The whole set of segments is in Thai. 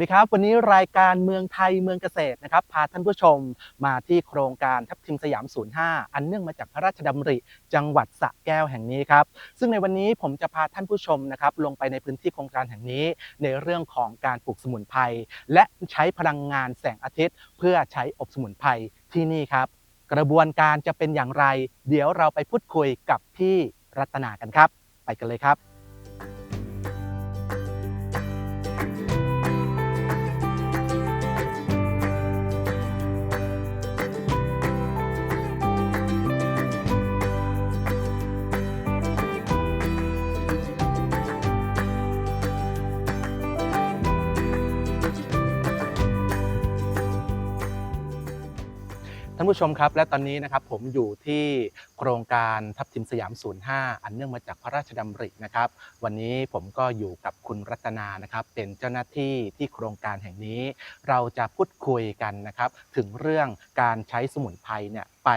ดีครับ วันนี้รายการเมืองไทยเมืองเกษตรนะครับ พาท่านผู้ชมมาที่โครงการทับทิมสยาม 05 อันเนื่องมาจากพระราชดำริ จังหวัดสระแก้วแห่งนี้ครับ ซึ่งในวันนี้ผมจะพาท่านผู้ชมนะครับลงไปในพื้นที่โครงการแห่งนี้ ในเรื่องของการปลูกสมุนไพรและใช้พลังงานแสงอาทิตย์ เพื่อใช้อบสมุนไพรที่นี่ครับ กระบวนการจะเป็นอย่างไร เดี๋ยวเราไปพูดคุยกับพี่รัตนากันครับ ไปกันเลยครับ ผู้ชมครับ และตอนนี้นะครับผมอยู่ที่โครงการทับทิมสยาม 05 อันเนื่องมาจากพระราชดำรินะครับ วันนี้ผมก็อยู่กับคุณรัตนานะครับ เป็นเจ้าหน้าที่ที่โครงการแห่งนี้ เราจะพูดคุยกันนะครับ ถึงเรื่องการใช้สมุนไพรเนี่ยไป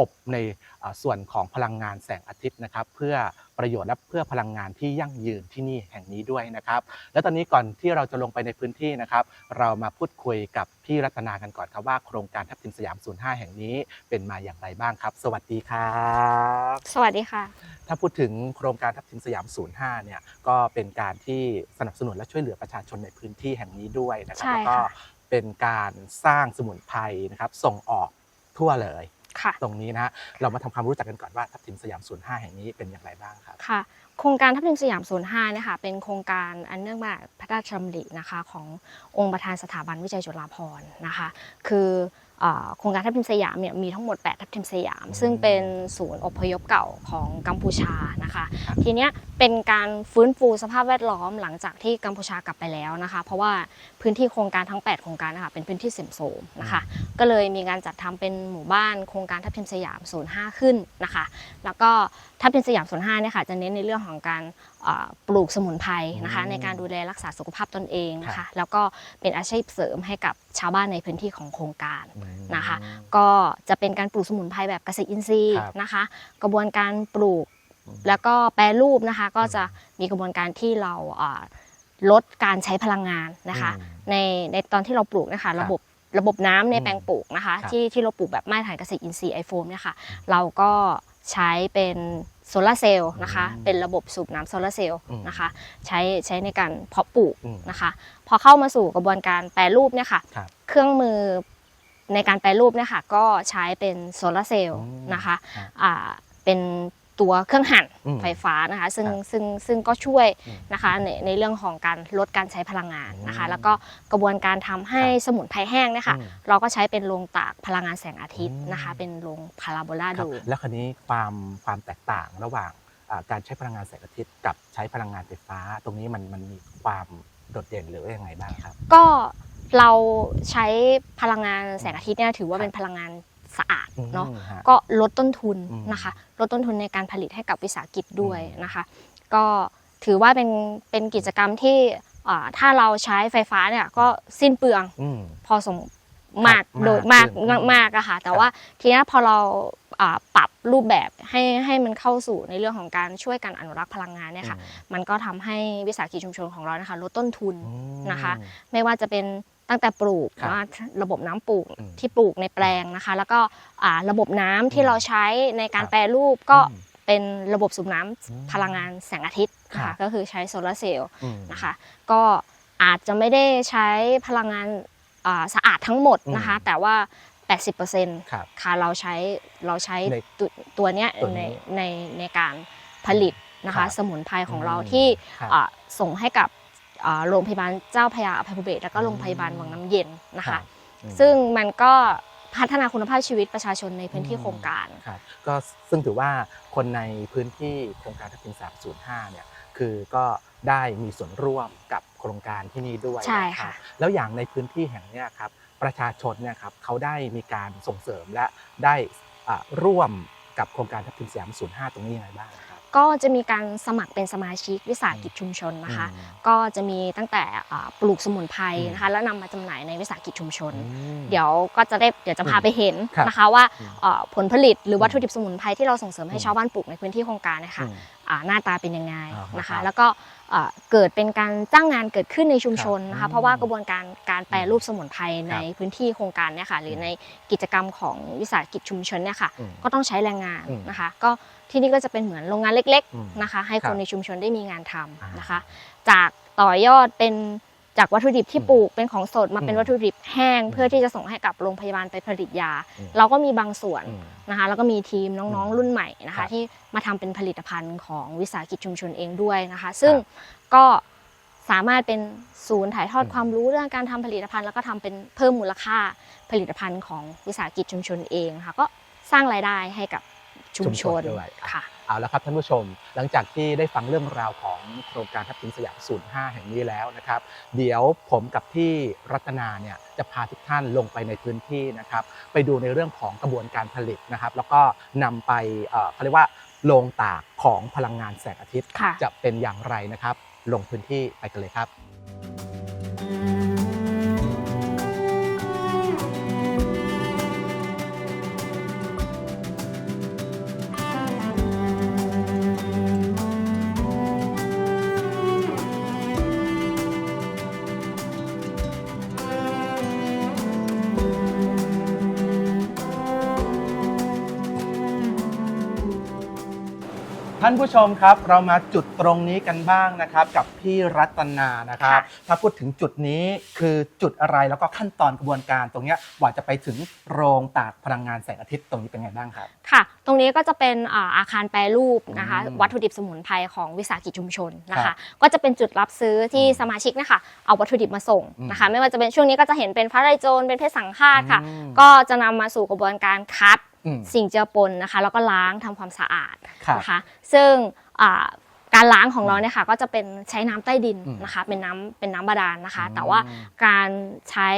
อบในอ่าส่วนของพลังงานแสงอาทิตย์นะครับ เพื่อประโยชน์และเพื่อพลังงานที่ยั่งยืนที่นี่แห่งนี้ด้วยนะครับ และตอนนี้ก่อนที่เราจะลงไปในพื้นที่นะครับ เรามาพูดคุยกับพี่รัตนากันก่อนครับว่าโครงการทับทิมสยาม 05 แห่งนี้เป็นมาอย่างไรบ้างครับ สวัสดีครับสวัสดีค่ะ ถ้าพูดถึงโครงการทับทิมสยาม 05 เนี่ยก็เป็นการที่สนับสนุนและช่วยเหลือประชาชนในพื้นที่แห่งนี้ด้วยนะครับใช่แล้วก็ค่ะเป็นการสร้างสมุนไพรนะครับส่งออกทั่วเลยค่ะ ตรงนี้นะฮะเรามาทำความรู้จักกันก่อนว่าทับทิมสยาม05แห่งนี้เป็นอย่างไรบ้างครับค่ะ โครงการทัพทิมสยาม05นะคะเป็นโครงการอันเนื่องมาจากพระราชดำรินะคะขององค์ประธานสถาบันวิจัยจุฬาภรณ์นะคะ คือเอ่อ โครงการทัพทิมสยามเนี่ยมีทั้งหมด 8 ทัพทิมสยาม ซึ่งเป็นศูนย์อพยพเก่าของกัมพูชานะคะครับทีเนี้ยเป็นการฟื้นฟูสภาพแวดล้อมหลังจากที่กัมพูชากลับไปแล้วนะคะ เพราะว่าพื้นที่โครงการทั้ง 8 โครงการนะคะเป็นพื้นที่เสื่อมโทรมนะคะ ก็เลยมีการจัดทำเป็นหมู่บ้านโครงการทัพทิมสยาม05ขึ้นนะคะ แล้วก็ ทัพทิมสยาม05เนี่ยค่ะจะเน้นในเรื่องของการเอ่อปลูกสมุนไพรนะคะอืมในการดูแลรักษาสุขภาพตนเองนะครัคะบแล้วก็เป็นอาชีพเสริมให้กับชาวบ้านในพื้นที่ของโครงการอืมนะคะ ก็จะเป็นการปลูกสมุนไพรแบบเกษตรอินทรีย์ครับนะคะ กระบวนการปลูกอืมแล้วก็แปรรูปนะคะ ก็จะมีกระบวนการที่เราเอ่อลดการใช้พลังงานนะคะอืมในในตอนที่เราปลูกนะคะครับระบบระบบน้ำในอืมแปลงปลูกนะคะครับที่ที่เราปลูกแบบมาตรฐานเกษตรอินทรีย์ไอโฟมเนี่ยค่ะเราก็ ใช้เป็นโซลาร์เซลล์นะคะอืมเป็นระบบสูบน้ำโซลาร์เซลล์อืมนะคะใช้ใช้ในการเพาะปลูกอืมนะคะพอเข้ามาสู่กระบวนการแปรรูปเนี่ยค่ะครับเครื่องมือในการแปรรูปเนี่ยค่ะก็ใช้เป็นโซลาร์เซลล์อืมนะคะครับอ่าเป็น ตัวเครื่องหั่นอืมไฟฟ้านะคะ ซึ่งครับซึ่งซึ่งก็ช่วยอืมนะคะในในเรื่องของการลดการใช้พลังงานนะคะอืมแล้วก็กระบวนการทำให้ครับสมุนไพรแห้งเนี่ยค่ะอืมเราก็ใช้เป็นโรงตากพลังงานแสงอาทิตย์อืมนะคะ เป็นโรงพาราโบลาครับดูแล้วคราวนี้ความความแตกต่างระหว่างอ่าการใช้พลังงานแสงอาทิตย์กับใช้พลังงานไฟฟ้า ตรงนี้มันมันมีความโดดเด่นหรือว่ายังไงบ้างครับ ก็เราใช้พลังงานแสงอาทิตย์เนี่ยถือว่าเป็นพลังงาน สะอาดเนาะอืมฮะก็ลดต้นทุนอืมนะคะลดต้นทุนในการผลิตให้กับวิสาหกิจด้วยนะคะ ก็ถือว่าเป็นเป็นกิจกรรมที่อ่าถ้าเราใช้ไฟฟ้าเนี่ยก็สิ้นเปลืองอืมพอสมมากครับโดยมามากกขึ้นมากมากอะค่ะแต่ว่าทีนี้พอเราอ่าปรับรูปแบบให้ให้มันเข้าสู่ในเรื่องของการช่วยกันอนุรักษ์พลังงานเนี่ยค่ะมันก็ทำให้วิสาหกิจชุมชนของเรานะคะลดต้นทุนอืมนะคะ ไม่ว่าจะเป็น ตั้งแต่ปลูกครับนะระบบน้ำปลูกอืมที่ปลูกในแปลงนะคะ แล้วก็อ่าระบบน้ำที่อืมเราใช้ในการครับแปรรูปก็อืมเป็นระบบสูบน้ำอืมพลังงานแสงอาทิตย์นะครัคะบ ก็คือใช้โซลาร์เซลล์ อืม นะคะก็อาจจะไม่ได้ใช้พลังงานอ่าสะอาดทั้งหมดนะคะ อืม แต่ว่า 80%ครับ ค่ะเราใช้เราใช้ในตัวตัวเนี้ยตัวในนี้ในในการผลิตนะครัคะ บสมุนไพรของเราอืมที่ครับ อ่าส่งให้กับอ่า โรงพยาบาลเจ้าพระยาอภัยภูเบศรแล้วก็อืมโรงพยาบาลวังน้ำเย็นนะครัคะบอืมซึ่งมันก็พัฒนาคุณภาพชีวิตประชาชนในพื้นที่อืมโครงการครับก็ซึ่งถือว่าคนในพื้นที่โครงการทัพทิม305 เนี่ยคือก็ได้มีส่วนร่วมกับโครงการที่นี่ด้วยใช่นรับค่ะแล้วอย่างในพื้นที่แห่งเนี้ยครับประชาชนเนี่ยครับเขาได้มีการส่งเสริมและได้อ่าร่วมกับโครงการทัพทิมสยาม05 ตรงนี้ยังไงบ้างครับ ก็จะมีการสมัครเป็นสมาชิกวิสาหกิจชุมชนนะคะอืมก็จะมีตั้งแต่อ่าปลูกสมุนไพรอืมนะคะ แล้วนำมาจำหน่ายในวิสาหกิจชุมชนอืมเดี๋ยวก็จะได้เดี๋ยวจะพาไปเห็นครับนะคะว่าอืมเอ่อผลผลิตหรือวัตถุดิบสมุนไพรที่เราส่งเสริมให้อืมชาวบ้านปลูกในพื้นที่โครงการนะคะอืมอ่าหน้าตาเป็นยังไงอ่าฮะนะครัคะบแล้วก็เอ่อเกิดเป็นการจ้างงานเกิดขึ้นในชุมชนนะครัคะบเพราะว่ากระบวนการการแปรรูปสมุนไพรในครับพื้นที่โครงการเนี่ยค่ะหรือในกิจกรรมของวิสาหกิจชุมชนเนี่ยค่ะอืมก็ต้องใช้แรงงานอืมนะคะ ก็ ที่นี่ก็จะเป็นเหมือนโรงงานเล็กอืมๆนะคะ ให้ครัคบนในชุมชนได้มีงานทอ่าำนะคะ จากต่อยอดเป็นจากวัตถุดิบที่อืมปลูกเป็นของสดมาเป็นอืมวัตถุดิบแห้งอืมเพื่อที่จะส่งให้กับโรงพยาบาลไปผลิตยาอืมเราก็มีบางส่วนอืมนะคะ แล้วก็มีทีมน้องอืมๆรุ่นใหม่นะครัคะบที่มาทำเป็นผลิตภัณฑ์ของวิสาหกิจชุมชนเองด้วยนะคะ ซึ่งครับก็สามารถเป็นศูนย์ถ่ายทอดอืมความรู้เรื่องการทำผลิตภัณฑ์ แล้วก็ทำเป็นเพิ่มมูลค่าผลิตภัณฑ์ของวิสาหกิจชุมชนเองนะคะก็สร้างรายได้ให้กับ ชุมชนด้วยค่ะเอาละครับท่านผู้ชม หลังจากที่ได้ฟังเรื่องราวของโครงการทัพทิมสยาม 05 แห่งนี้แล้วนะครับ เดี๋ยวผมกับพี่รัตนาเนี่ยจะพาทุกท่านลงไปในพื้นที่นะครับ ไปดูในเรื่องของกระบวนการผลิตนะครับ แล้วก็นำไปเอ่อเขาเรียกว่าโรงตากของพลังงานแสงอาทิตย์ค่ะจะเป็นอย่างไรนะครับ ลงพื้นที่ไปกันเลยครับท่านผู้ชมครับ เรามาจุดตรงนี้กันบ้างนะครับ กับพี่รัตนานะครับค่ะถ้าพูดถึงจุดนี้คือจุดอะไรแล้วก็ขั้นตอนกระบวนการตรงเนี้ยกว่าจะไปถึงโรงตากพลังงานแสงอาทิตย์ตรงนี้เป็นไงบ้างครับค่ะ ตรงนี้ก็จะเป็นอ่าอาคารแปรรูปนะคะอืมวัตถุดิบสมุนไพรของวิสาหกิจชุมชนนะครัคะบก็จะเป็นจุดรับซื้อที่อืมสมาชิกนะคะเอาวัตถุดิบมาส่งอืมนะคะ ไม่ว่าจะเป็นช่วงนี้ก็จะเห็นเป็นพระไรโจรเป็นเพชรสังฆาตค่ะอืมก็จะนำมาสู่กระบวนการคัดอืม สิ่งเจือปนนะคะ แล้วก็ล้างทำความสะอาดครับนะคะ ซึ่งอ่าการล้างของเราเนี่ยค่ะก็จะเป็นใช้น้ำใต้ดินอืมนะคะ เป็นน้ำเป็นน้ำบาดาลนะคะอืมแต่ว่าการใช้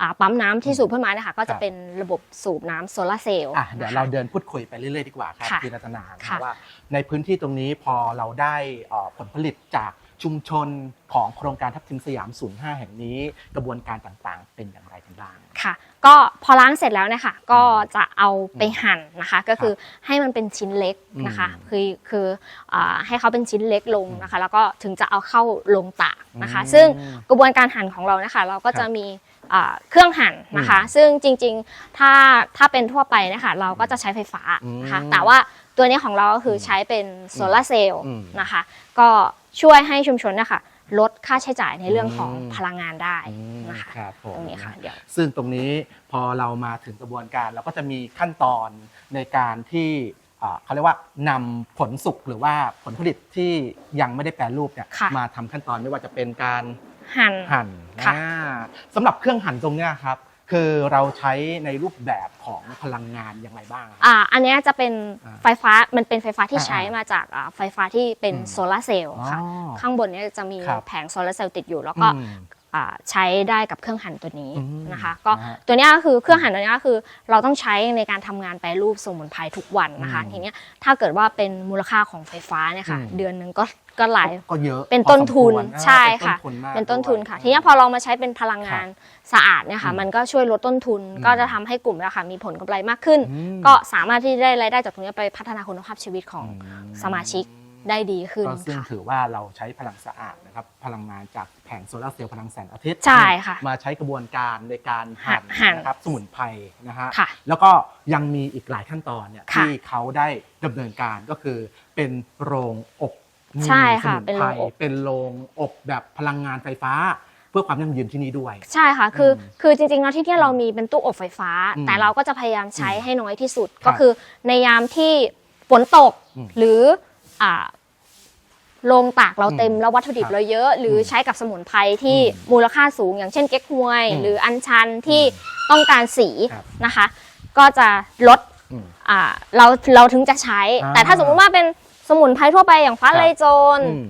อ่าปั๊มน้ำที่สูบขึ้นมาเนี่ยค่ะก็ครัจะบเป็นระบบสูบน้ำโซลาร์เซลล์อะเดี๋ยวนะคะเราเดินพูดคุยไปเรื่อยๆดีกว่าครับค่ะพี่รัตนานะค่ะว่าในพื้นที่ตรงนี้พอเราได้เอ่อผลผลิตจาก ชุมชนของโครงการทัพทิมสยาม 05 แห่งนี้ กระบวนการต่างๆ เป็นอย่างไรกันบ้าง ค่ะ ก็พอล้างเสร็จแล้วเนี่ยค่ะก็จะเอาไปหั่นนะคะ ก็คือให้มันเป็นชิ้นเล็กนะคะอืมคือคืออ่าให้เขาเป็นชิ้นเล็กลงนะคะ แล้วก็ถึงจะเอาเข้าลงตากนะคะอืมซึ่งกระบวนการหั่นของเรานะคะ เราก็ครัจะบมีอ่าเครื่องหั่นนะคะ ซึ่งจริงๆ ถ้าถ้าเป็นทั่วไปเนะคะเราก็จะใช้ไฟฟ้านะคะอืมแต่ว่า ตัวนี้ของเราก็คือใช้เป็นโซลาร์เซลล์อืมนะคะ ก็ช่วยให้ชุมชนเนะคะลดค่าใช้จ่ายในเรื่องของอืมพลังงานได้อืมนะคะครับผมตรงนี้ค่ะเดี๋ยวซึ่งตรงนี้พอเรามาถึงกระบวนการเราก็จะมีขั้นตอนในการที่อ่าเขาเรียกว่านำผลสุกหรือว่าผลผลิตที่ยังไม่ได้แปรรูปเนี่ยค่ะมาทำขั้นตอนไม่ว่าจะเป็นการหั่นหั่นค่ะอ่าสำหรับเครื่องหั่นตรงเนี้ยครับ คือเราใช้ในรูปแบบของพลังงานอย่างไรบ้างครับ อ่าอันเนี้ยจะเป็นอ่าไฟฟ้ามันเป็นไฟฟ้าที่อ่าใช้มาจากอ่าไฟฟ้าที่เป็นอืมโซลาร์เซลล์ค่ะ อ๋อข้างบนเนี้ยจะมีครับแผงโซลาร์เซลล์ติดอยู่ แล้วก็อืมอ่า ใช้ได้กับเครื่องหั่นตัวนี้อืมนะคะ ก็นะฮะตัวเนี้ยก็คือเครื่องหั่นตัวเนี้ยก็คือ เราต้องใช้ในการทำงานแปรรูปสมุนไพรทุกวันนะคะอืมทีเนี้ยถ้าเกิดว่าเป็นมูลค่าของไฟฟ้าเนี่ยค่ะอืมเดือนหนึ่งก็ก็หลายก็เยอะเป็นต้นทุนพอสมควรใช่ค่ะอ่าเป็นต้นทุนมากเป็นต้นทุนค่ะด้วยทีนี้พอเรามาใช้เป็นพลังงานสะอาดเนี่ยค่ะอืมมันก็ช่วยลดต้นทุนอืมก็จะทำให้กลุ่มเราค่ะมีผลกำไรมากขึ้นอืมก็สามารถที่ได้รายได้จากตรงนี้ไปพัฒนาคุณภาพชีวิตของอืมสมาชิก ได้ดีขึ้นก็ซึ่งค่ะ ถือว่าเราใช้พลังสะอาดนะครับพลังงานจากแผงโซลาร์เซลล์พลังแสงอาทิตย์ใช่ค่ะมาใช้กระบวนการในการหั่นหั่น นะครับสมุนไพรนะฮะ ค่ะ แล้วก็ยังมีอีกหลายขั้นตอนเนี่ยค่ะที่เขาได้ดำเนินการก็คือเป็นโรงอบมีใช่ค่ะสมุเป็นไพโรงอบ เป็นโรงอบแบบพลังงานไฟฟ้า เพื่อความยั่งยืนที่นี่ด้วย ใช่ค่ะ คืออืมคือจริงๆแล้วที่เนี่ยเรามีเป็นตู้อบไฟฟ้า อืมแต่เราก็จะพยายามใช้ให้น้อยที่สุดครับก็คือในยามที่ฝนตก อืมหรือ อ่าโรงตากเราเต็มอืมแล้ววัตถุดิบครับเราเยอะ หรืออมใช้กับสมุนไพรที่อืมมูลค่าสูง อย่างเช่นเก๊กฮวยอืมหรืออัญชันที่ต้องการสีครับนะคะ ก็จะลดอืมอ่าเราเราถึงจะใช้อ่าแต่ถ้าสมมุติว่าเป็นสมุนไพรทั่วไปอย่างฟ้าครับไลโจรอืม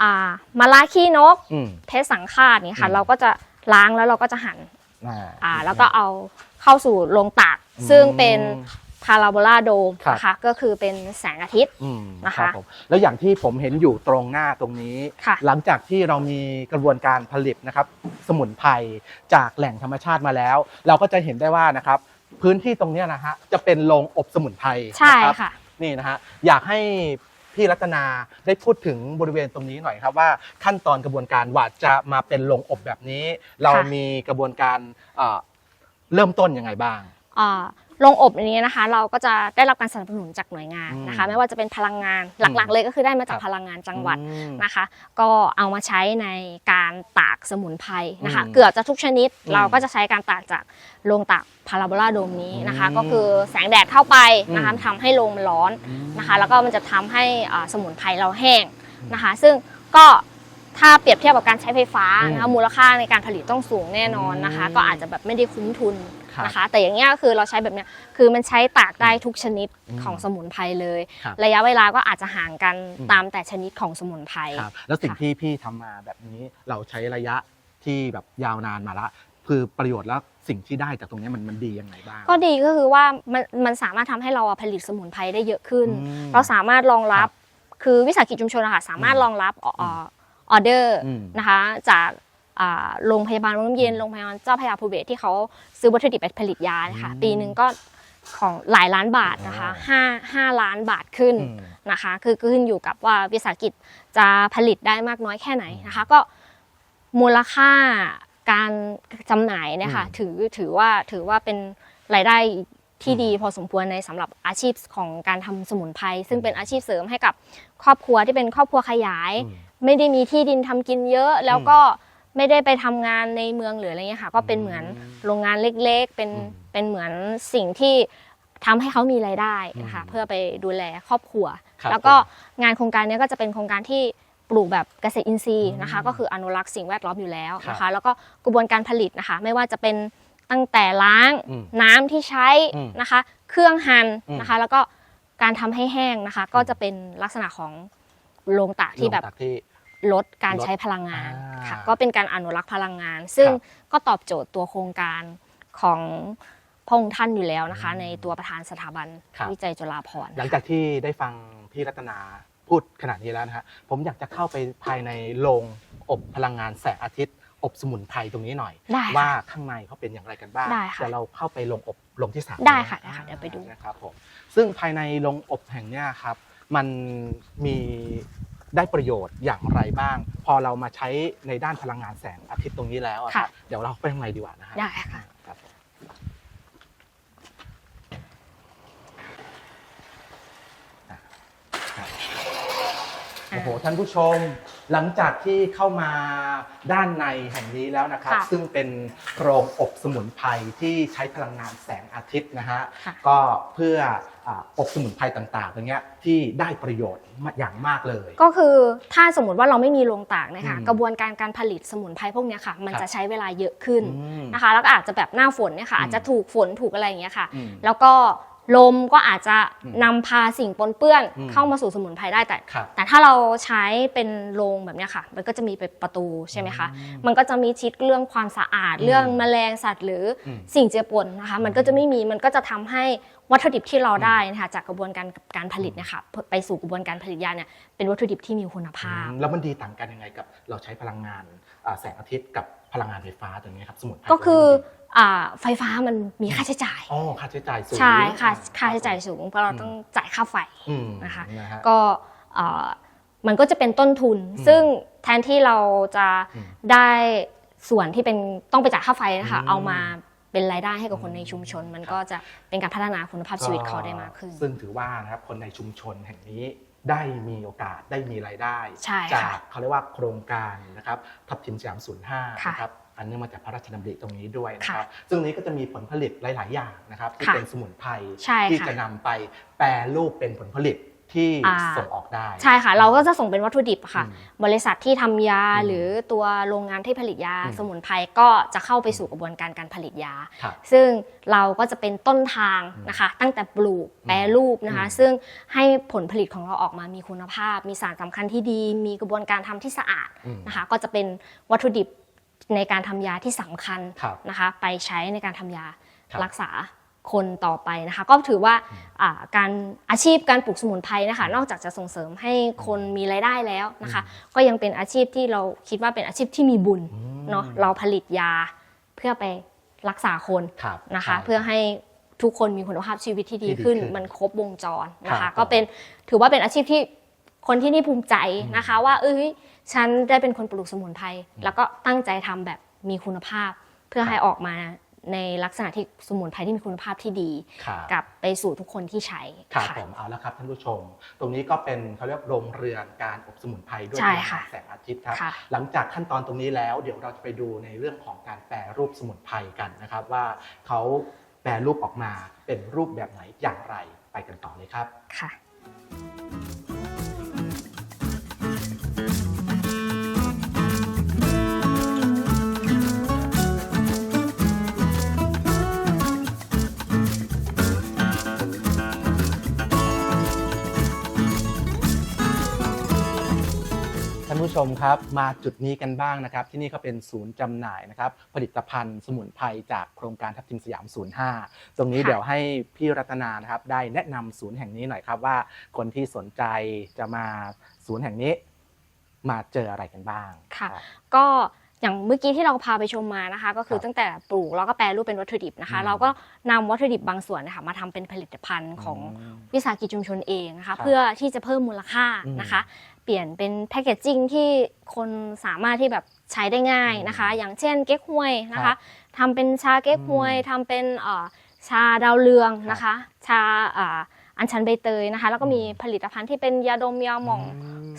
อ่ามาลาขี้นกอืมเพชรสังฆาตเนี่ยค่ะอืมเราก็จะล้างแล้วเราก็จะหั่นอ่าอ่าแล้วก็เอาเข้าสู่โรงตาก ซึ่งเป็นอืม พาราโบลาโดมครับ นะคะก็คือเป็นแสงอาทิตย์ อืมนะคะรับผมแล้วอย่างที่ผมเห็นอยู่ตรงหน้าตรงนี้ ค่ะ หลังจากที่เรามีกระบวนการผลิตนะครับ สมุนไพรจากแหล่งธรรมชาติมาแล้ว เราก็จะเห็นได้ว่านะครับ พื้นที่ตรงเนี้ยนะฮะจะเป็นโรงอบสมุนไพรใช่นะครับ ค่ะ นี่นะฮะอยากให้พี่รัตนาได้พูดถึงบริเวณตรงนี้หน่อยครับว่าขั้นตอนกระบวนการว่าจะมาเป็นโรงอบแบบนี้ เรามีกระบวนการเอ่อเริ่มต้นยังไงบ้าง อ่า โรงอบอันนี้นะคะ เราก็จะได้รับการสนับสนุนจากหน่วยงานนะคะอืมไม่ว่าจะเป็นพลังงานหลักๆ เลยก็คือได้มาจากพลังงานจังหวัดอืมนะคะ ก็เอามาใช้ในการตากสมุนไพรนะคะอืมเกือบจะทุกชนิดอืมเราก็จะใช้การตากจากโรงตากพาราโบลาโดมนี้นะคะอืมก็คือแสงแดดเข้าไปนะคะอืมทำให้โรงมันร้อนนะคะ แล้วก็มันจะทำให้อ่าสมุนไพรเราแห้งนะคะ ซึ่งก็ถ้าเปรียบเทียบกับการใช้ไฟฟ้านะคะอืมมูลค่าในการผลิตต้องสูงแน่นอนนะคะอืมก็อาจจะแบบไม่ได้คุ้มทุน ครับนะคะ แต่อย่างเงี้ยก็คือเราใช้แบบเนี้ยคือมันใช้ตากได้ทุกชนิดอืมของสมุนไพรเลย ครับระยะเวลาก็อาจจะห่างกันอืม ตามแต่ชนิดของสมุนไพร ครับแล้วสิ่งค่ะ ที่พี่ทำมาแบบนี้เราใช้ระยะที่แบบยาวนานมาละ คือประโยชน์แล้วสิ่งที่ได้จากตรงนี้มันมันดียังไงบ้าง ก็ดีก็คือว่ามันมันสามารถทำให้เราอะผลิตสมุนไพรได้เยอะขึ้น อืมเราสามารถรองรับครัคือวิสาหกิจชุมชนอะค่ะสามารถอืมรองรับออออเดอร์อืม นะคะจากอ่า โรงพยาบาลโรงน้ำเย็นโรงพยาบาลเจ้าพระยาภูเบศรที่เขาซื้อวัตถุดิบไปผลิตยาเนี่ยค่ะอืมปีหนึ่งก็ของหลายล้านบาทนะคะโอ้ห้าห้าล้านบาทขึ้นอืมนะคะ คือขึ้นอยู่กับว่าวิสาหกิจจะผลิตได้มากน้อยแค่ไหนนะคะ ก็มูลค่าการจำหน่ายเนี่ยค่ะอืมถือถือว่าถือว่าเป็นรายได้ที่อืมดีพอสมควรในสำหรับอาชีพของการทำสมุนไพรซึ่งเป็นอาชีพเสริมให้กับครอบครัวที่เป็นครอบครัวขยายอืมไม่ได้มีที่ดินทำกินเยอะแล้วก็ ไม่ได้ไปทำงานในเมืองหรืออะไรเงี้ยค่ะ ก็เป็นเหมือนอืมโรงงานเล็กๆ เป็นอืมเป็นเหมือนสิ่งที่ทำให้เขามีรายได้นะคะอืมเพื่อไปดูแลครอบครัว ครับแล้วก็ผมงานโครงการเนี้ยก็จะเป็นโครงการที่ปลูกแบบเกษตรอินทรีย์นะคะ อืมก็คืออนุรักษ์สิ่งแวดล้อมอยู่แล้วนะครัคะ บแล้วก็กระบวนการผลิตนะคะ ไม่ว่าจะเป็นตั้งแต่ล้างอืมน้ำที่ใช้อืมนะคะ เครื่องหั่นอืมนะคะ แล้วก็การทำให้แห้งนะคะ ก็จะเป็นลักษณะของโรงตากที่แบบลงจากที่ ลดการลดใช้พลังงานอ่าค่ะก็เป็นการอนุรักษ์พลังงาน ซึ่งครับก็ตอบโจทย์ตัวโครงการของพระองค์ท่านอยู่แล้วนะคะ ในตัวประธานสถาบันครับวิจัยจุฬาภรณ์หลังจากที่ได้ฟังพี่รัตนาพูดขนาดนี้แล้วนะฮะผมอยากจะเข้าไปภายในโรงอบพลังงานแสงอาทิตย์ อบสมุนไพรตรงนี้หน่อยได้ค่ะว่าข้างในเขาเป็นอย่างไรกันบ้างได้ค่ะเดี๋ยวเราเข้าไปโรงอบโรงที่สามได้ค่ะได้ค่ะเดี๋ยวไปดูนะครับผมซึ่งภายในโรงอบแห่งเนี้ยครับมันมี ได้ประโยชน์อย่างไรบ้าง พอเรามาใช้ในด้านพลังงานแสงอาทิตย์ตรงนี้แล้วอะครับค่ะเดี๋ยวเราไปข้างในดีกว่านะฮะ ได้ค่ะครับผมอะครับ โอ้โหท่านผู้ชมหลังจากที่เข้ามาด้านในแห่งนี้แล้วนะครับ ค่ะซึ่งเป็นโรงอบสมุนไพรที่ใช้พลังงานแสงอาทิตย์นะฮะค่ะ ก็เพื่ออ่าอบสมุนไพรต่างๆอย่างเงี้ยที่ได้ประโยชน์อย่างมากเลย ก็คือถ้าสมมติว่าเราไม่มีโรงตากนะคะอืมกระบวนการการผลิตสมุนไพรพวกเนี้ยค่ะ มันครับ จะใช้เวลาเยอะขึ้นอืม นะคะ แล้วก็อาจจะแบบหน้าฝนเนี่ยค่ะอืม อาจจะถูกฝนถูกอะไรอย่างเงี้ยค่ะ อืม แล้วก็ ลมก็อาจจะอืมนำพาสิ่งปนเปื้อนอืมเข้ามาสู่สมุนไพรได้แต่ ครับแต่ถ้าเราใช้เป็นโรงแบบเนี้ยค่ะ มันก็จะมีเป็นประตูใช่ไหมคะมันก็จะมีชิดเรื่องความสะอาดอืมเรื่องแมลงสัตว์ หรืออืมสิ่งเจือปนนะคะ มันก็จะไม่มีมันก็จะทำให้วัตถุดิบที่เราได้นะคะจากกระบวนการการผลิตเนะคะไปสู่กระบวนการผลิตยาเนี่ยเป็นวัตถุดิบที่มีคุณภาพ แล้วมันดีต่างกันยังไงกับ เราใช้พลังงานอ่าแสงอาทิตย์กับพลังงานไฟฟ้าตัวนี้ครับสมุนไพรก็คือตัวนี้ อ่าไฟฟ้ามันมีค่าใช้จ่าย อ๋อค่าใช้จ่ายสูงใช่ค่ะอ่ค่าใช้จ่ายสูง เพราะเราต้องจ่ายค่าไฟอืมนะคะนะฮะก็เอ่อมันก็จะเป็นต้นทุนอืมซึ่งแทนที่เราจะอืมได้ส่วนที่เป็นต้องไปจ่ายค่าไฟนะคะอืม เอามาเป็นรายได้ให้กับคนในชุมชน มันก็จะเป็นการพัฒนาคุณภาพชีวิตเขาได้มากขึ้น ซึ่งถือว่านะครับคนในชุมชนแห่งนี้ได้มีโอกาสได้มีรายได้ ใช่ค่ะจากเขาเรียกว่าโครงการนะครับทับทิมสยามศูนย์ห้าค่ะ นะครับ อันเนื่องมาจากพระราชดำริตรงนี้ด้วยนะคค่ะรับ ซึ่งนี้ก็จะมีผลผลิตหลาย ๆ อย่างนะครับที่ค่ะเป็นสมุนไพรใช่ที่ค่ะจะนำไปแปรรูปเป็นผลผลิตที่อ่าส่งออกได้ ใช่ค่ะ เราก็จะส่งเป็นวัตถุดิบค่ะอืมบริษัทที่ทำยาอืมหรือตัวโรงงานที่ผลิตยาอืมสมุนไพรก็จะเข้าไปสู่กระบวนการการผลิตยาครับซึ่งเราก็จะเป็นต้นทางอืมนะคะ ตั้งแต่ปลูกแปรรูปนะคะอืมซึ่งให้ผลผลิตของเราออกมามีคุณภาพ มีสารสำคัญที่ดี มีกระบวนการทำที่สะอาดอืมนะคะ ก็จะเป็นวัตถุดิบ ในการทำยาที่สำคัญครับนะคะ ไปใช้ในการทำยาครับรักษาคนต่อไปนะคะ ก็ถือว่าอ่าการอาชีพการปลูกสมุนไพรนะคะนอกจากจะส่งเสริมให้คนมีรายได้แล้วนะคะ ก็ยังเป็นอาชีพที่เราคิดว่าเป็นอาชีพที่มีบุญอืม เนาะเราผลิตยาเพื่อไปรักษาคนครับนะคะ ใช่ เพื่อให้ทุกคนมีคุณภาพชีวิตที่ดีที่ดีขึ้นขึ้นมันครบวงจรนะครัคะ บก็เป็นถือว่าเป็นอาชีพที่คนที่นี่ภูมิใจนะคะ ว่าเอ้ย ฉันได้เป็นคนปลูกสมุนไพรแล้วก็ตั้งใจทำแบบมีคุณภาพ เพื่อให้ออกมาในลักษณะที่สมุนไพรที่มีคุณภาพที่ดีครับกลับไปสู่ทุกคนที่ใช้ครับค่ะผมเอาละครับท่านผู้ชม ตรงนี้ก็เป็นเขาเรียกโรงเรือนการอบสมุนไพรด้วยใช่พลังค่ะงานแสงอาทิตย์ครับค่ะหลังจากขั้นตอนตรงนี้แล้ว เดี๋ยวเราจะไปดูในเรื่องของการแปรรูปสมุนไพรกันนะครับว่าเขาแปรรูปออกมาเป็นรูปแบบไหนอย่างไรไปกันต่อเลยครับค่ะ ผู้ชมครับมาจุดนี้กันบ้างนะครับ ที่นี่ก็เป็นศูนย์จำหน่ายนะครับ ผลิตภัณฑ์สมุนไพรจากโครงการทับทิมสยาม 05 ตรงนี้ค่ะเดี๋ยวให้พี่รัตนานะครับ ได้แนะนำศูนย์แห่งนี้หน่อยครับว่าคนที่สนใจจะมาศูนย์แห่งนี้ มาเจออะไรกันบ้างค่ะรับก็อย่างเมื่อกี้ที่เราพาไปชมมานะคะ ก็คือครับตั้งแต่ปลูกแล้วก็แปรรูปเป็นวัตถุดิบนะคะอืมเราก็นำวัตถุดิบบางส่วนนะคะมาทำเป็นผลิตภัณฑ์ของมวิสาหกิจชุมชนเองนะครัคะบเพื่อที่จะเพิ่มมูลค่าอืมนะคะ เปลี่ยนเป็นแพคเกจจิ้งที่คนสามารถที่แบบใช้ได้ง่ายนะคะ อย่างเช่นเก๊กฮวยนะครัคะบทำเป็นชาเก๊กฮวยอืมทำเป็นเอ่อชาดาวเรืองครับนะคะชาอ่าอัญชันใบเตยนะคะ แล้วก็มีอืมผลิตภัณฑ์ที่เป็นยาดมยาหม่องม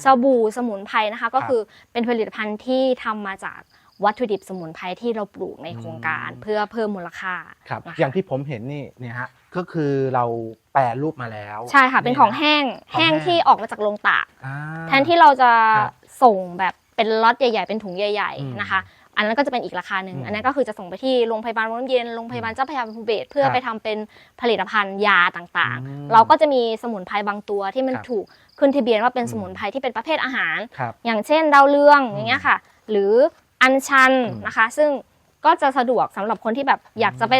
สบู่สมุนไพรนะคะ ก็ครับคือเป็นผลิตภัณฑ์ที่ทำมาจาก วัตถุดิบสมุนไพรที่เราปลูกในโครงการอืมเพื่อเพิ่มมูลค่าครับนะคะอย่างที่ผมเห็นนี่เนี่ยฮะก็คือเราแปรรูปมาแล้ว ใช่ค่ะ เป็นของแห้งของแห้แห้งงที่ออกมาจากโรงตากอ่าแทนที่เราจะครับส่งแบบเป็นล็อตใหญ่ ๆ เป็นถุงใหญ่อืมๆนะคะ อันนั้นก็จะเป็นอีกราคาหนึ่งอืมอันนั้นก็คือจะส่งไปที่โรงพยาบาลวังน้ำเย็นโรงพยาบาลเจ้าพระยาภูเบศรเพื่อครับไปทำเป็นผลิตภัณฑ์ยาต่างอืมๆเราก็จะมีสมุนไพรบางตัวที่มันครับถูกขึ้นทะเบียนว่าเป็นอืมสมุนไพรที่เป็นประเภทอาหารครับอย่างเช่นดาวเรืองอืมอย่างเงี้ยค่ะ หรือ อัญชันอืมนะคะ ซึ่งก็จะสะดวกสำหรับคนที่แบบอยากจะไป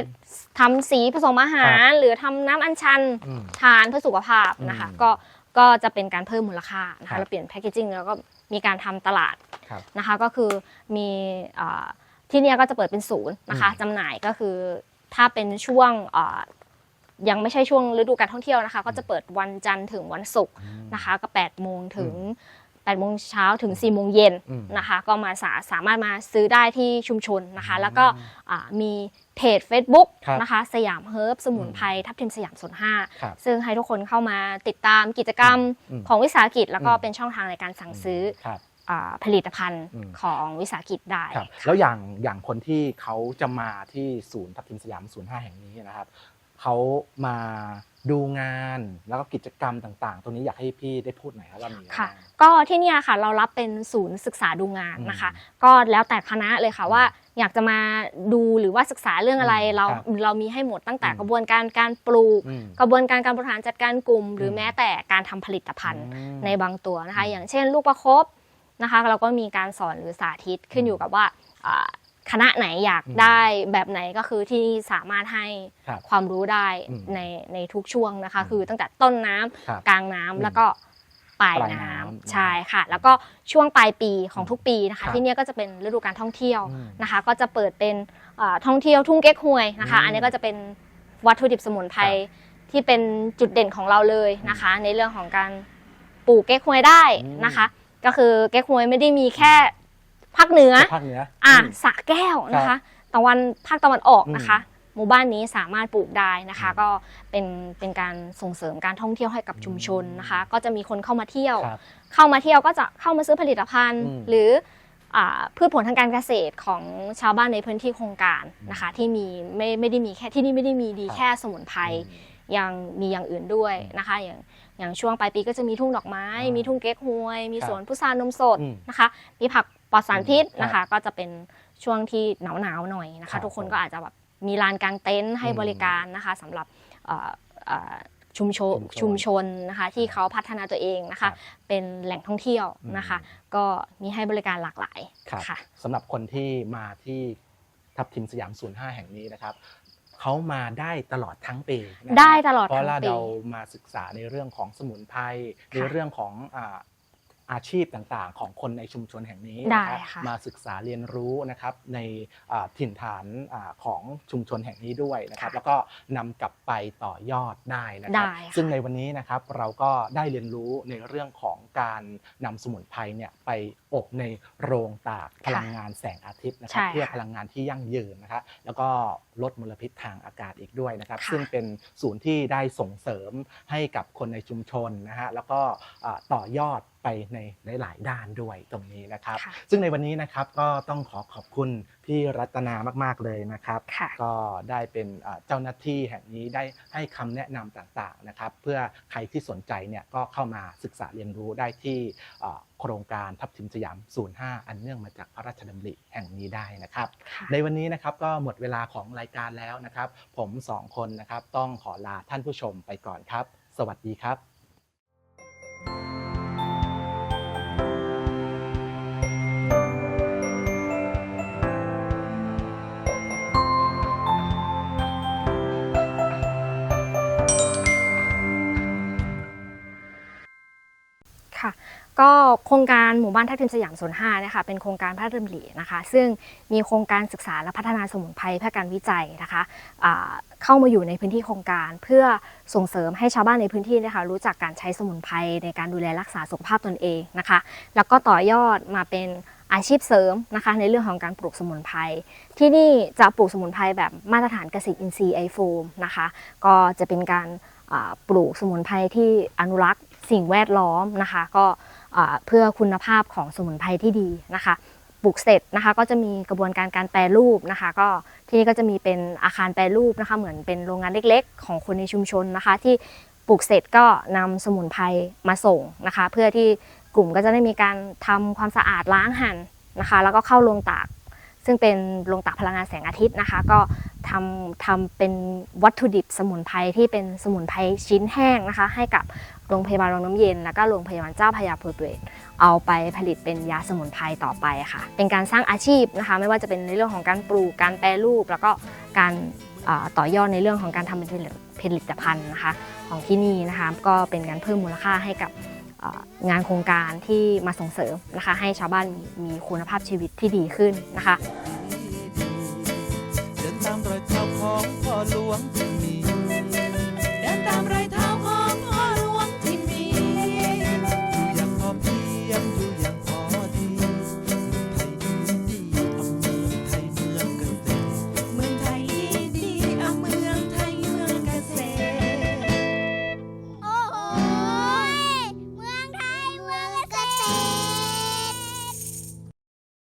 ทำสีผสมอาหาร หรือทำน้ำอัญชันอืมทานเพื่อสุขภาพนะคะอืมก็ก็จะเป็นการเพิ่มมูลค่านะครัคะบเราเปลี่ยนแพคเกจิ้งแล้วก็มีการทำตลาดครับนะคะ ก็คือมีอ่าที่เนี่ยก็จะเปิดเป็นศูนย์นะคะอืมจำหน่ายก็คือถ้าเป็นช่วงอ่ายังไม่ใช่ช่วงฤดูการท่องเที่ยวนะคะ ก็จะเปิดวันจันทร์ถึงวันศุกร์อืมนะคะ ก็8โมงถึง 8โมงเช้าถึง4โมงเย็นอืมนะคะ ก็มาสาสามารถมาซื้อได้ที่ชุมชนนะคะ แล้วก็อ่ามีเพจ Facebook ครับนะคะ สยามเฮิร์บสมุนไพรทับทิมสยามส่วนห้าครับซึ่งให้ทุกคนเข้ามาติดตามกิจกรรมอืมของวิสาหกิจ แล้วก็อืมเป็นช่องทางในการสั่งซื้อครับอ่าผลิตภัณฑ์อืมของวิสาหกิจได้ครับแล้วอย่างอย่างคนที่เขาจะมาที่ศูนย์ทับทิมสยามศูนย์ห้าแห่งนี้นะครับ เขามาดูงานแล้วก็กิจกรรมต่าง ๆ ตรงนี้อยากให้พี่ได้พูดหน่อยครับว่ามีอะไรค่ะ บ้าง ก็ที่เนี่ยค่ะเรารับเป็นศูนย์ศึกษาดูงานนะคะก็แล้วแต่คณะเลยค่ะว่า อยากจะมาดูหรือว่าศึกษาเรื่องอะไรอืมเราครับเรามีให้หมดตั้งแต่อืม กระบวนการการปลูก อืม กระบวนการการบริหารจัดการกลุ่ม หรืออม แม้แต่การทำผลิตภัณฑ์ อืม ในบางตัวนะคะ อืมอย่างเช่น ลูกประคบนะคะ เราก็มีการสอนหรือสาธิตขึ้นอยู่กับว่าอ่า คณะไหนอยากอืมได้แบบไหนก็คือที่สามารถให้ครับความรู้ได้อืมในในทุกช่วงนะคะ อืมคือตั้งแต่ต้นน้ำครับกลางน้ำอืมแล้วก็ปลายปลายน้ำน้ำใช่ค่ะ แล้วก็ช่วงปลายปีของทุกปีนะครัคะ บที่เนี่ยก็จะเป็นฤดูการท่องเที่ยวอืมนะคะ ก็จะเปิดเป็นอ่าท่องเที่ยวทุ่งเก๊กฮวยนะคะ อืมอันนี้ก็จะเป็นวัตถุดิบสมุนไพรครับที่เป็นจุดเด่นของเราเลยนะคะ ในเรื่องของการปลูกเก๊กฮวยได้อืมนะคะ ก็คือเก๊กฮวยไม่ได้มีแค่ ภาคเหนือ ภาคเหนืออะอืมสระแก้วนะครัคะบตะวันภาคตะวันออกอืมนะคะ หมู่บ้านนี้สามารถปลูกได้นะคะอืมก็เป็นเป็นการส่งเสริมการท่องเที่ยวให้กับชุมชนนะคะ ก็จะมีคนเข้ามาเที่ยว ครับเข้ามาเที่ยวก็จะเข้ามาซื้อผลิตภัณฑ์ อืม หรืออ่าพืชผลทางการเกษตรของชาวบ้านในพื้นที่โครงการนะคะ ที่มีไม่ไม่ได้มีแค่ที่นี่ไม่ได้มีดีครับแค่สมุนไพรอืมยังมีอย่างอื่นด้วยนะคะ อย่างอย่างช่วงปลายปีก็จะมีทุ่งดอกไม้ อ่ามีมีทุ่งเก๊กฮวย มีครับสวนพุทรานมสดอืมนะคะ มีผัก ปลอดสารพิษอืมนะคะ ก็จะเป็นช่วงที่หนาวหนาวๆหน่อยนะครัคะ บทุกคนผมก็อาจจะแบบมีลานกางเต็นท์ให้อืมบริการนะคะสำหรับเอ่อเอ่อชุมชนชุชุมมชชนนนะคะที่เขาพัฒนาตัวเองนะครัคะ บเป็นแหล่งท่องเที่ยวนะคะอืมก็มีให้บริการหลากหลายครับ ค่ะ สำหรับคนที่มาที่ทับทิมสยาม 05 แห่งนี้นะครับเขามาได้ตลอดทั้งปีนะครับได้ตลอดเพราะทั้งว่าปีเรามาศึกษาในเรื่องของสมุนไพรในเรื่องของอ่า อาชีพต่างๆ ของคนในชุมชนแห่งนี้ได้นะครับค่ะ มาศึกษาเรียนรู้นะครับในอ่าถิ่นฐานอาของชุมชนแห่งนี้ด้วยนะครับ ค่ะแล้วก็นำกลับไปต่อยอดได้นะครับ ได้ค่ะ ซึ่งในวันนี้นะครับเราก็ได้เรียนรู้ในเรื่องของการนำสมุนไพรเนี่ยไป อบในโรงตากพลังงานแสงอาทิตย์นะครับใช่ค่ะเพื่อพลังงานที่ยั่งยืนนะครับแล้วก็ลดมลพิษทางอากาศอีกด้วยนะครับค่ะซึ่งเป็นศูนย์ที่ได้ส่งเสริมให้กับคนในชุมชนนะฮะแล้วก็อ่าต่อยอดไปในหลาย ๆ ด้านด้วยตรงนี้นะครับค่ะซึ่งในวันนี้นะครับก็ต้องขอขอบคุณ พี่รัตนามากๆเลยนะครับ ค่ะ ก็ได้เป็นอ่าเจ้าหน้าที่แห่งนี้ได้ให้คำแนะนำต่างๆนะครับ เพื่อใครที่สนใจเนี่ยก็เข้ามาศึกษาเรียนรู้ได้ที่อ่าโครงการทับทิมสยาม 05 อันเนื่องมาจากพระราชดำริแห่งนี้ได้นะครับ ค่ะ ในวันนี้นะครับก็หมดเวลาของรายการแล้วนะครับ ผมสองคนนะครับต้องขอลาท่านผู้ชมไปก่อนครับ สวัสดีครับ ก็โครงการหมู่บ้านทับทิมสยามโซน5เนี่ยค่ะเป็นโครงการพระราชดำรินะคะ ซึ่งมีโครงการศึกษาและพัฒนาสมุนไพรเพื่อการวิจัยนะคะเข้ามาอยู่ในพื้นที่โครงการเพื่อส่งเสริมให้ชาวบ้านในพื้นที่นะคะรู้จักการใช้สมุนไพรในการดูแลรักษาสุขภาพตนเองนะคะ แล้วก็ต่อยอดมาเป็นอาชีพเสริมนะคะในเรื่องของการปลูกสมุนไพรที่นี่จะปลูกสมุนไพรแบบมาตรฐานเกษตรอินทรีย์ไอโฟมนะคะก็จะเป็นการปลูกสมุนไพรที่อนุรักษ์สิ่งแวดล้อมนะคะ ก็ เพื่อคุณภาพของสมุนไพรที่ดีนะคะปลูกเสร็จนะคะก็จะมีกระบวนการการแปรรูปนะคะ ก็ที่นี่ก็จะมีเป็นอาคารแปรรูปนะคะเหมือนเป็นโรงงานเล็กๆ ของคนในชุมชนนะคะ ที่ปลูกเสร็จก็นำสมุนไพรมาส่งนะคะ เพื่อที่กลุ่มก็จะได้มีการทำความสะอาดล้างหั่นนะคะ แล้วก็เข้าโรงตาก ซึ่งเป็นโรงตากพลังงานแสงอาทิตย์นะคะ ก็ทำทำเป็นวัตถุดิบสมุนไพรที่เป็นสมุนไพรชิ้นแห้งนะคะ ให้กับโรงพยาบาลรองน้ำเย็น แล้วก็โรงพยาบาลเจ้าพยาโพธิ์เวศเอาไปผลิตเป็นยาสมุนไพรต่อไปค่ะ เป็นการสร้างอาชีพนะคะ ไม่ว่าจะเป็นในเรื่องของการปลูก การแปรรูป แล้วก็การต่อยอดในเรื่องของการทำเป็นผลิตภัณฑ์นะคะของที่นี่นะคะ ก็เป็นการเพิ่มมูลค่าให้กับงานโครงการที่มาส่งเสริมนะคะ ให้ชาวบ้านมีมีคุณภาพชีวิตที่ดีขึ้นนะคะเดินตามรอยเท้าของพ่อหลวงที่มีเดินตามรอยเท้า